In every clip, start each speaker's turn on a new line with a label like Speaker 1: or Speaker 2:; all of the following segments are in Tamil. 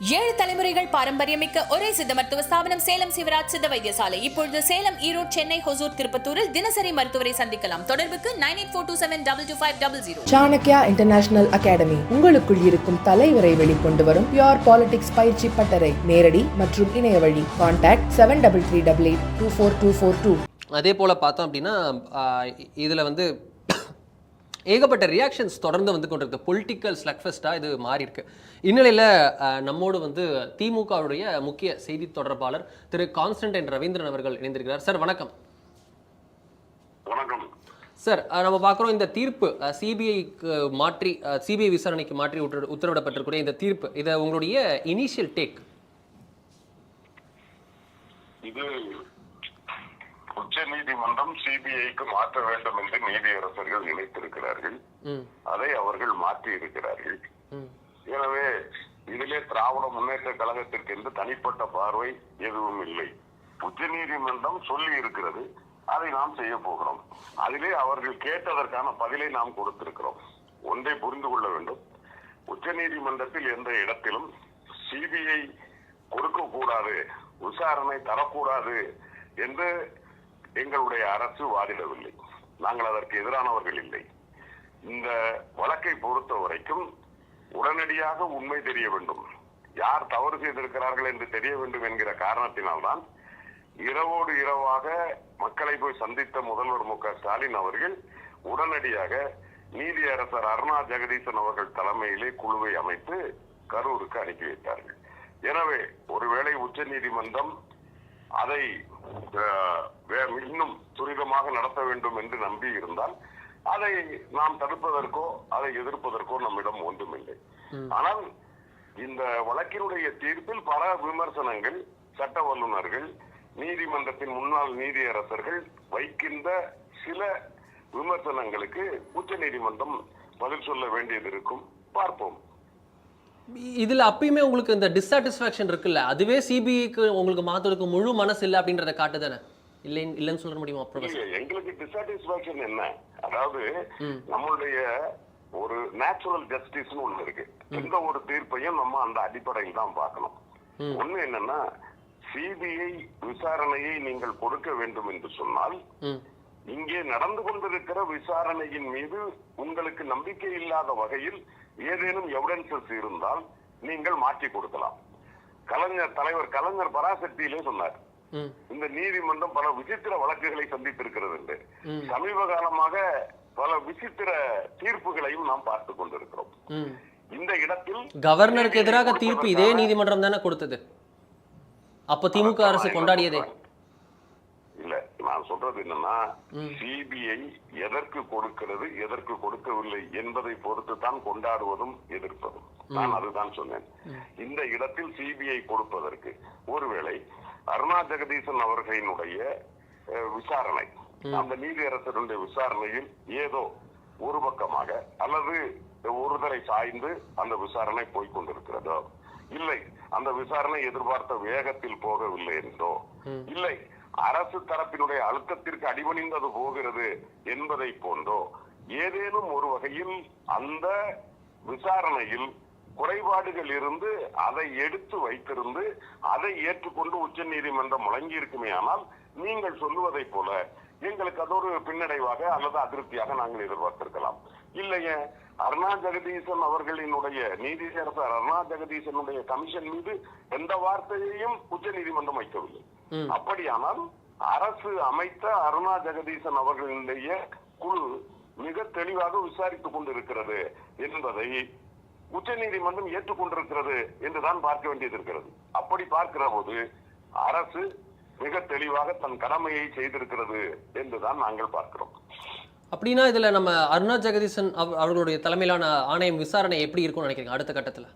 Speaker 1: ஏழு தலைமுறைகள் பாரம்பரியமிக்க ஒரே சித்த மருத்துவ ஸ்தாபனம் சேலம் சிவராஜ் சித்த வைத்தியசாலை. இப்பொழுது சேலம் ஈரோடு சென்னை ஹொசூர் திருப்பத்தூரில் தினசரி மருத்துவரை சந்திக்கலாம். தொடர்புக்கு nine eight four two seven double two five double zero.
Speaker 2: Chanakya international academy உங்களுக்குள் இருக்கும் தலைவரை வெளிக்கொண்டு வரும் பியோர் பாலிடிக்ஸ் பயிற்சி பட்டறை. நேரடி மற்றும் இணைய வழி. Contact seven double three double eight two four two four two.
Speaker 3: அதே போல் பார்த்தோம் அப்படின்னா இதில் வந்து ஏகப்பட்ட ரியாக்ஷன்ஸ் தொடர்ந்து வந்து கொண்டிருக்கு. பொலிட்டிக்கல் ஸ்லக்ஃபெஸ்ட்டாக இது மாறி இருக்கு இந்நிலையில் நம்மோடு வந்து திமுகவுடைய முக்கிய செய்தி தொடர்பாளர் திரு கான்ஸ்டன்டைன் ரவீந்திரன் அவர்கள் இணைந்திருக்கிறார். சார் வணக்கம்.
Speaker 4: வணக்கம்.
Speaker 3: சார் நம்ம பார்க்குறோம் இந்த தீர்ப்பு சிபிஐக்கு மாற்றி சிபிஐ விசாரணைக்கு மாற்றி உத்தர- உத்தரவிடப்பட்டிருக்கூடிய இந்த தீர்ப்பு. இதை உங்களுடைய இனிஷியல் டேக்
Speaker 4: இது உச்ச நீதிமன்றம் சிபிஐக்கு மாற்ற வேண்டும் என்று நீதியரசர்கள் நினைத்திருக்கிறார்கள். அதை அவர்கள் மாற்றி இருக்கிறார்கள் எனவே இதிலே திராவிட முன்னேற்ற கழகத்திற்கு என்று தனிப்பட்ட பார்வை எதுவும் இல்லை. உச்ச நீதிமன்றம் சொல்லி இருக்கிறது அதை நாம் செய்ய போகிறோம். அதிலே அவர்கள் கேட்டதற்கான பதிலை நாம் கொடுத்திருக்கிறோம். ஒன்றை புரிந்து கொள்ள வேண்டும். உச்ச நீதிமன்றத்தில் எந்த இடத்திலும் சிபிஐ கொடுக்க கூடாது விசாரணை தரக்கூடாது என்று எங்களுடைய அரசு வாதிடவில்லை. நாங்கள் அதற்கு எதிரானவர்கள் இல்லை. இந்த வழக்கை பொறுத்த வரைக்கும் உடனடியாக உண்மை தெரிய வேண்டும். யார் தவறு செய்திருக்கிறார்கள் என்று தெரிய வேண்டும் என்கிற காரணத்தினால்தான் இரவோடு இரவாக மக்களை போய் சந்தித்த முதல்வர் மு க ஸ்டாலின் அவர்கள் உடனடியாக நீதியரசர் அருணா ஜெகதீசன் அவர்கள் தலைமையிலே குழுவை அமைத்து கரூருக்கு அனுப்பி வைத்தார்கள். எனவே ஒருவேளை உச்ச நீதிமன்றம் அதை இன்னும் துரிதமாக நடத்த வேண்டும் என்று நம்பி இருந்தால் அதை நாம் தடுப்பதற்கோ அதை எதிர்ப்பதற்கோ நம்மிடம் ஒன்றுமில்லை. ஆனால் இந்த வழக்கினுடைய தீர்ப்பில் பல விமர்சனங்கள் சட்ட வல்லுநர்கள் நீதிமன்றத்தின் முன்னாள் நீதியரசர்கள் வைக்கின்ற சில விமர்சனங்களுக்கு உச்ச நீதிமன்றம் பதில் சொல்ல வேண்டியது இருக்கும் பார்ப்போம்.
Speaker 3: இதில் அப்பயுமே உங்களுக்கு இந்த டிஸாட்டிஸ்ஃபேக்ஷன் இருக்குல்ல? அதுவே சிபிஐக்கு உங்களுக்கு மாற்றுறதுக்கு முழு மனசு இல்லை அப்படின்றத காட்டுதானே? இல்லை இல்லைன்னு சொல்ல முடியுமா ப்ரொஃபசர்
Speaker 4: எங்களுக்கு டிசாட்டிஸ்பாக்சன் என்ன? அதாவது நம்மளுடைய ஒரு நேச்சுரல் ஜஸ்டிஸ்னு ஒண்ணு இருக்கு. எந்த ஒரு தீர்ப்பையும் நம்ம அந்த அடிப்படையில் தான் பார்க்கணும். ஒண்ணு என்னன்னா சிபிஐ விசாரணையை நீங்கள் கொடுக்க வேண்டும் என்று சொன்னால் இங்கே நடந்து கொண்டிருக்கிற விசாரணையின் மீது உங்களுக்கு நம்பிக்கை இல்லாத வகையில் ஏதேனும் எவிடன்சஸ் இருந்தால் நீங்கள் மாற்றி கொடுக்கலாம். கலைஞர் தலைவர் கலைஞர் பராசக்தியிலே சொன்னார். இந்த நீதிமன்றம் பல விசித்திர வழக்குகளை சந்தித்திருக்கிறது என்று சமீப காலமாக பல விசித்திர தீர்ப்புகளையும் நாம் பார்த்துக் கொண்டிருக்கிறோம். இந்த இடத்தில்
Speaker 3: கவர்னருக்கு எதிராக தீர்ப்பு இதே நீதிமன்றம் தானே கொடுத்தது? அப்போ திமுக அரசு கொண்டாடியதே.
Speaker 4: நான் சொல்றது என்னன்னா சிபிஐ எதற்கு கொடுக்கிறது எதற்கு கொடுக்கவில்லை என்பதை பொறுத்து தான் கொண்டாடுவதும் எதிர்ப்பதும். நான் அதுதான் சொன்னேன். இந்த இடத்தில் சிபிஐ கொடுப்பதற்கு ஒருவேளை அருணா ஜெகதீசன் அவர்களினுடைய விசாரணை அந்த நீதியரசருடைய விசாரணையில் ஏதோ ஒரு பக்கமாக அல்லது ஒருதரை சாய்ந்து அந்த விசாரணை போய்க் கொண்டிருக்கிறதோ இல்லை அந்த விசாரணை எதிர்பார்த்த வேகத்தில் போகவில்லை என்றோ இல்லை அரசு தரப்பினுடைய அழுத்தத்திற்கு அடிபணிந்தது போகிறது என்பதை போன்றோ ஏதேனும் ஒரு வகையில் அந்த விசாரணையில் குறைபாடுகள் இருந்து அதை எடுத்து வைத்திருந்து அதை ஏற்றுக்கொண்டு உச்ச நீதிமன்றம் வழங்கியிருக்குமே ஆனால் நீங்கள் சொல்லுவதை போல எங்களுக்கு அது ஒரு பின்னடைவாக அல்லது அதிருப்தியாக நாங்கள் எதிர்பார்த்திருக்கலாம். இல்லையே அருணா ஜெகதீசன் அவர்களினுடைய நீதியரசர் அருணா ஜெகதீசனுடைய கமிஷன் மீது எந்த வார்த்தையையும் உச்ச நீதிமன்றம் வைக்கவில்லை. அப்படியானால் அரசு அமைத்த அருணா ஜெகதீசன் அவர்களுடைய குழு மிக தெளிவாக விசாரித்துக் கொண்டிருக்கிறது என்பதை உச்ச நீதிமன்றம் ஏற்றுக்கொண்டிருக்கிறது என்றுதான் பார்க்க வேண்டியது இருக்கிறது. அப்படி பார்க்கிற போது அரசு மிக தெளிவாக தன் கடமையை செய்திருக்கிறது என்றுதான் நாங்கள் பார்க்கிறோம்.
Speaker 3: அப்படின்னா இதுல நம்ம அருணா ஜெகதீசன் அவ- அவர்களுடைய தலைமையிலான ஆணையம் விசாரணை எப்படி இருக்கும்னு நினைக்கிறீங்க அடுத்த கட்டத்துல?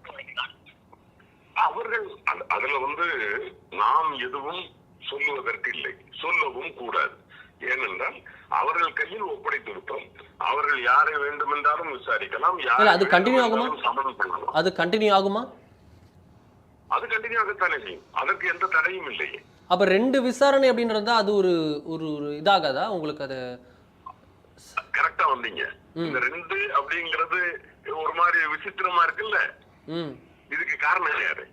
Speaker 4: அவர்கள் அது- அதுல வந்து நாம் எதுவும் சொல்லுவதற்கு இல்லை சொல்லவும் கூடாது. ஏனென்றால் அவர்கள் கையில் ஒப்படைத்து விட்டோம் அவர்கள் யாரை வேண்டுமென்றாலும் விசாரிக்கலாம்
Speaker 3: அது continue ஆகுமா?
Speaker 4: சம்மதம் பண்ணலாம்.
Speaker 3: அது கண்டினியூ ஆகுமா?
Speaker 4: அது கண்டினியூ ஆகத்தானே செய்யும். அதற்கு எந்த தடையும் இல்லையே.
Speaker 3: அப்ப ரெண்டு விசாரணை அப்படின்றதா அது ஒரு ஒரு ஒரு இதாகாதா? உங்களுக்கு அது
Speaker 4: கரெக்டா வந்தீங்க. இந்த ரெண்டு அப்படிங்கிறது ஒரு மாதிரி விசித்திரமா இருக்குல்ல? இதுக்கு காரணம் யாரு?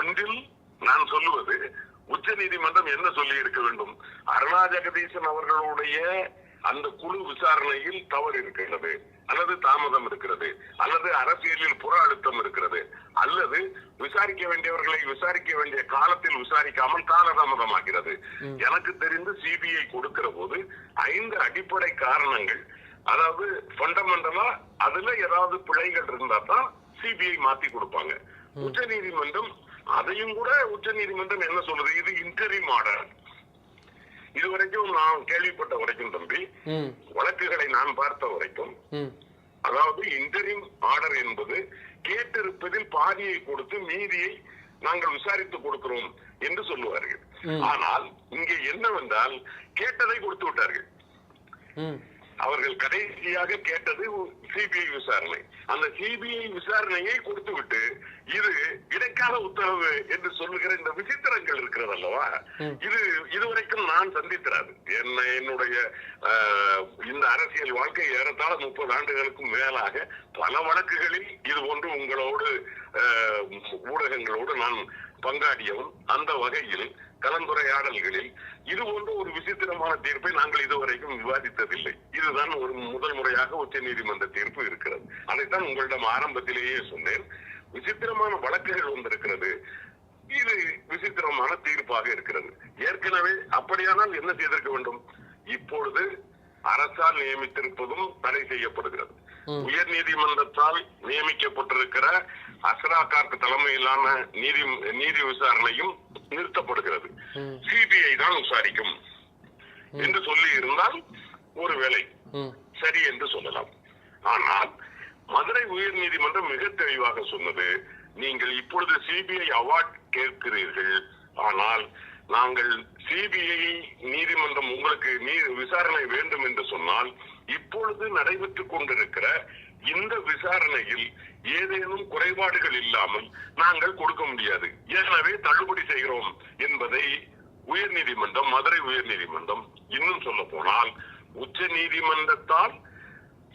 Speaker 4: ஒன்றில் நான் சொல்லுவது உச்ச நீதிமன்றம் என்ன சொல்லி இருக்க வேண்டும்? அருணா ஜெகதீசன் அவர்களுடைய அந்த குழு விசாரணையில் தவறு இருக்கிறது அல்லது தாமதம் இருக்கிறது அல்லது அரசியலில் புற அழுத்தம் இருக்கிறது. அல்லது விசாரிக்க வேண்டியவர்களை விசாரிக்க வேண்டிய காலத்தில் விசாரிக்காமல் காலதாமதமாகிறது. எனக்கு தெரிந்து சிபிஐ கொடுக்கிற போது ஐந்து அடிப்படை காரணங்கள் அதாவது ஃபண்டமெண்டலா அதுல ஏதாவது பிழைகள் இருந்தா தான் சிபிஐ மாத்தி கொடுப்பாங்க. உச்ச நீதிமன்றம் அதையும் கூட உச்ச நீதிமன்றம் என்ன சொல்லுது? இது இன்டரிம் ஆர்டர் இதுவரைக்கும் நான் கேள்விப்பட்ட வரைக்கும் தம்பி வழக்குகளை நான் பார்த்த வரைக்கும் அதாவது இன்டரிம் ஆர்டர் என்பது கேட்டிருப்பதில் பாதியை கொடுத்து மீதியை நாங்கள் விசாரித்து கொடுக்கிறோம் என்று சொல்லுவார்கள். ஆனால் இங்கே என்னவென்றால் கேட்டதை கொடுத்து விட்டார்கள். அவர்கள் கடைசியாக கேட்டது சிபிஐ விசாரணை. அந்த சிபிஐ விசாரணையை கொடுத்துவிட்டு இது இடைக்கால உத்தரவு என்று சொல்லுகிற இந்த விசித்திரங்கள் இருக்கிறது அல்லவா? இது இதுவரைக்கும் நான் சந்தித்திராது. என்ன என்னுடைய இந்த அரசியல் வாழ்க்கை ஏறத்தாழ முப்பது ஆண்டுகளுக்கும் மேலாக பல வழக்குகளில் இது போன்று உங்களோடு ஊடகங்களோடு நான் பங்காடியவன் அந்த வகையில் கலந்துரையாடல்களில் இது போன்ற ஒரு விசித்திரமான தீர்ப்பை நாங்கள் இதுவரைக்கும் விவாதித்ததில்லை. இதுதான் ஒரு முதல் முறையாக உச்ச நீதிமன்ற தீர்ப்பு இருக்கிறது. அதைத்தான் உங்களிடம் ஆரம்பத்திலேயே சொன்னேன். விசித்திரமான வழக்குகள் வந்திருக்கிறது. இது விசித்திரமான தீர்ப்பாக இருக்கிறது. ஏற்கனவே அப்படியானால் என்ன செய்திருக்க வேண்டும்? இப்பொழுது அரசால் நியமித்திருப்பதும் தடை செய்யப்படுகிறது. உயர் நீதிமன்றத்தால் நியமிக்கப்பட்டிருக்கிற கார்க் தலைமையிலான நீதி நீதி விசாரணையும் நிறுத்தப்படுகிறது. சிபிஐ தான் விசாரிக்கும். என்று சொல்லி இருந்தால் ஒருவேளை சரி என்று சொல்லலாம். ஆனால் மதுரை உயர் நீதிமன்றம் மிக தெளிவாக சொன்னது நீங்கள் இப்பொழுது சிபிஐ அவார்ட் கேட்கிறீர்கள். ஆனால் நாங்கள் சிபிஐ நீதிமன்றம் உங்களுக்கு நீ விசாரணை வேண்டும் என்று சொன்னால் இப்பொழுது நடைபெற்றுக் கொண்டிருக்கிற இந்த விசாரணையில் ஏதேனும் குறைபாடுகள் இல்லாமல் நாங்கள் கொடுக்க முடியாது. எனவே தள்ளுபடி செய்கிறோம் என்பதை உயர்நீதிமன்றம் மதுரை உயர்நீதிமன்றம் இன்னும் சொல்ல போனால் உச்ச நீதிமன்றத்தால்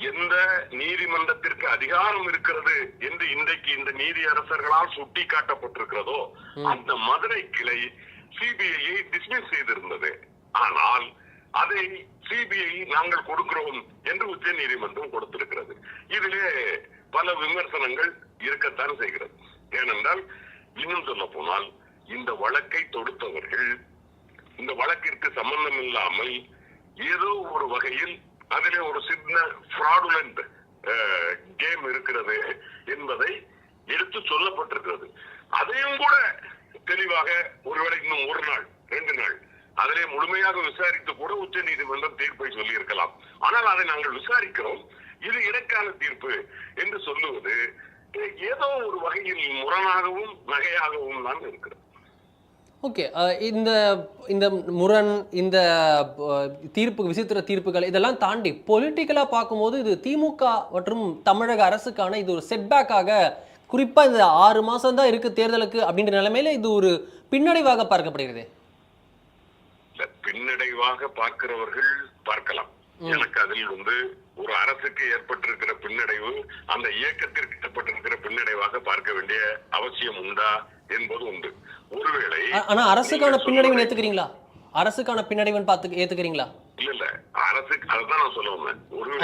Speaker 4: எந்த நீதிமன்றத்திற்கு அதிகாரம் இருக்கிறது என்று இன்றைக்கு இந்த நீதி அரசர்களால் சுட்டி காட்டப்பட்டிருக்கிறதோ அந்த மதுரை கிளை சிபிஐயை டிஸ்மிஸ் செய்திருந்தது. ஆனால் அதை சிபிஐ நாங்கள் கொடுக்கிறோம் என்று உச்ச நீதிமன்றம் கொடுத்திருக்கிறது. இதிலே பல விமர்சனங்கள் இருக்கத்தான் செய்கிறது. ஏனென்றால் இன்னும் சொல்ல போனால் இந்த வழக்கை தொடுத்தவர்கள் இந்த வழக்கிற்கு சம்பந்தம் இல்லாமல் ஏதோ ஒரு வகையில் அதிலே ஒரு சின்ன ஃப்ராடுலண்ட் கேம் இருக்கிறது என்பதை எடுத்து சொல்லப்பட்டிருக்கிறது. அதையும் கூட தெளிவாக ஒருவேளை இன்னும் ஒரு நாள் ரெண்டு நாள் அதிலே முழுமையாக விசாரித்து கூட உச்ச நீதிமன்றம் தீர்ப்பை சொல்லி இருக்கலாம் ஆனால் அதை நாங்கள் விசாரிக்கிறோம். இது இடைக்கால தீர்ப்பு என்று சொல்லுவது ஏதோ ஒரு வகையில் முரணாகவும் நகையாகவும் தான் இருக்கிறது.
Speaker 3: ஓகே இந்த இந்த முரண் இந்த தீர்ப்பு விசித்திர தீர்ப்புகள் இதெல்லாம் தாண்டி பொலிட்டிக்கலாக பார்க்கும்போது இது திமுக மற்றும் தமிழக அரசுக்கான இது ஒரு செட்பேக்காக குறிப்பாக இந்த ஆறு மாதம் தான் இருக்குது தேர்தலுக்கு அப்படின்ற நிலைமையில இது ஒரு பின்னடைவாக பார்க்கப்படுகிறது.
Speaker 4: பின்னடைவாக பார்க்கிறவர்கள் பார்க்கலாம். எனக்கு அதில் வந்து ஒரு அரசுக்கு ஏற்பட்டிருக்கிற பின்னடைவு அந்த இயக்கத்திற்கு ஏற்பட்டிருக்கிற பின்னடைவாக பார்க்க வேண்டிய அவசியம் உண்டா என்பது உண்டு. ஒருவேளை
Speaker 3: ஆனா அரசுக்கான பின்னடைவு ஏத்துக்கிறீங்களா? அரசுக்கான பின்னடைவுன்னு பார்த்து ஏத்துக்கிறீங்களா?
Speaker 4: இல்ல இல்ல. அரசுக்கு அதுதான் நான் சொல்ல வந்தேன். ஒருவேளை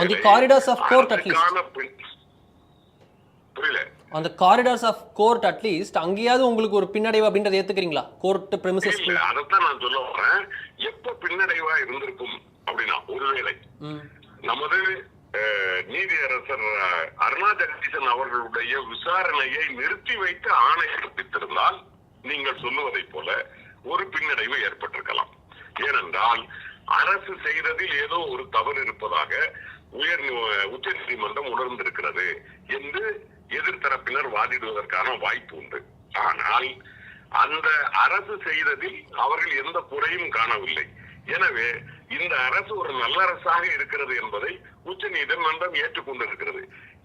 Speaker 4: புரியல.
Speaker 3: அந்த corridors of court at least அங்கேயாவது உங்களுக்கு ஒரு பின்னடைவு அப்படின்றத ஏத்துக்கிறீங்களா? கோர்ட் பிரமிசஸ்
Speaker 4: அதைத்தான் நான் சொல்ல வரேன் எப்ப பின்னடைவா இருந்திருக்கும் அப்படின்னா ஒருவேளை நமது நீதியரசர் அருணா ஜெகதீசன் அவர்களுடைய விசாரணையை நிறுத்தி வைத்து ஆணை பிறப்பித்திருந்தால் நீங்கள் சொல்லுவதைப் போல ஒரு பின்னடைவு ஏற்பட்டிருக்கலாம். ஏனென்றால் அரசு செய்ததில் ஏதோ ஒரு தவறு இருப்பதாக உயர் உச்ச நீதிமன்றம் உணர்ந்திருக்கிறது என்று எதிர்த்தரப்பினர் வாதிடுவதற்கான வாய்ப்பு உண்டு. ஆனால் அந்த அரசு செய்ததில் அவர்கள் எந்த குறையும் காணவில்லை. எனவே இந்த அரசு ஒரு நல்ல அரசாக இருக்கிறது என்பதை உச்ச நீதிமன்றம் ஏற்றுக்கொண்டிருக்கிறது.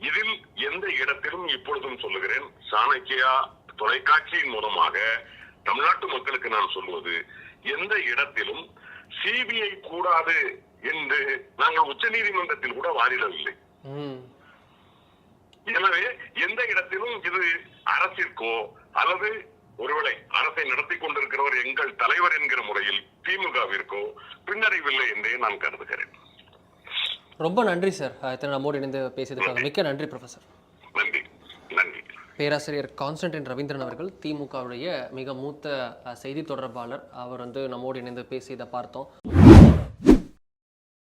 Speaker 4: இதில் எந்த இடத்திலும் இப்பொழுதும் சொல்லுகிறேன் சாணக்கியா தொலைக்காட்சியின் மூலமாக தமிழ்நாட்டு மக்களுக்கு நான் சொல்வது எந்த இடத்திலும் சிபிஐ கூடாது என்று நாங்கள் உச்ச நீதிமன்றத்தில் கூட வாதிடவில்லை. எனவே எந்த இடத்திலும் இது அரசிற்கோ அல்லது ஒருவேளை அரசை நடத்தி கொண்டிருக்கிறவர் எங்கள் தலைவர் என்கிற முறையில் திமுகவிற்கோ பின்னடைவில்லை என்றே நான் கருதுகிறேன்.
Speaker 3: ரொம்ப நன்றி சார் இத்தனை நம்மோடு இணைந்து பேசியதுக்காக மிக்க நன்றி ப்ரொஃபஸர்
Speaker 4: நன்றி. நன்றி.
Speaker 3: பேராசிரியர் கான்ஸ்டன்டின் ரவீந்திரன் அவர்கள் திமுகவுடைய மிக மூத்த செய்தி தொடர்பாளர். அவர் வந்து நம்மோடு இணைந்து பேசியதை பார்த்தோம்.